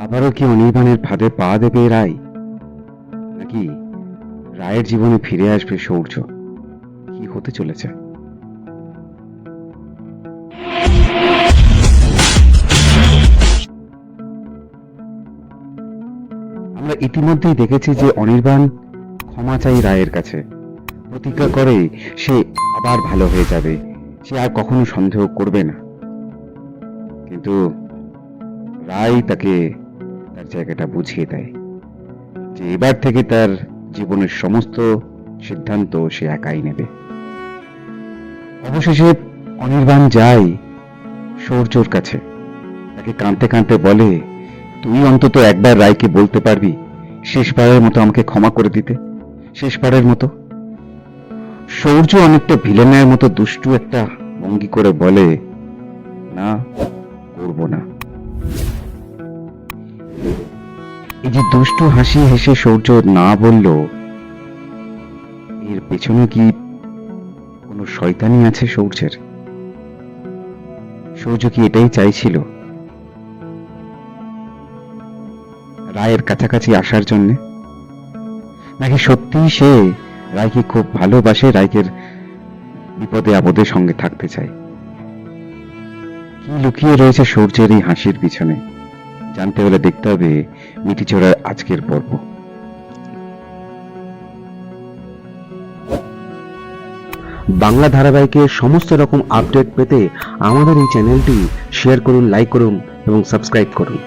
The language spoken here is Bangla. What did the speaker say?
আবারও কি অনির্বাণের ফাঁদে পা দেবে রায়? নাকি রায়ের জীবনে ফিরে আসবে সৌর্য কি হতে চলেছে? আমরা ইতিমধ্যেই দেখেছি যে অনির্বাণ ক্ষমা চাই রায়ের কাছে। প্রতিজ্ঞা করে সে আবার ভালো হয়ে যাবে। সে আর কখনো সন্দেহ করবে না। কিন্তু রায় তাকে তার জায়গাটা বুঝিয়ে দেয় যে এবার থেকে তার জীবনের সমস্ত সিদ্ধান্ত সে একাই নেবে। অবশেষে অনির্বাণ যায় সৌর্যর কাছে। তাকে কাঁদতে কাঁদতে বলে, তুই অন্তত একবার রায়কে বলতে পারবি শেষবারের মতো আমাকে ক্ষমা করে দিতে? শেষবারের মতো? সৌর্য অনেকটা ভিলেনের মতো দুষ্টু একটা ভঙ্গি করে বলে, না করব না। এই যে দুষ্টু হাসি হেসে সৌর্য না বলল, এর পেছনে কি কোনো শয়তানি আছে সৌর্যের? সৌর্য কি এটাই চাইছিল? রায়ের কাছাকাছি আসার জন্য? নাকি সত্যিই সে রায়কে খুব ভালোবাসে রায়কের বিপদে আপদে সঙ্গে থাকতে চায়? কি লুকিয়ে রয়েছে সূর্যের এই হাসির পিছনে। জানতে হলে দেখতে হবে মিটিচোড়ার আজকের পর্ব। বাংলা ধারাবাহিকের সমস্ত রকম আপডেট পেতে আমাদের এই চ্যানেলটি শেয়ার করুন লাইক করুন এবং সাবস্ক্রাইব করুন।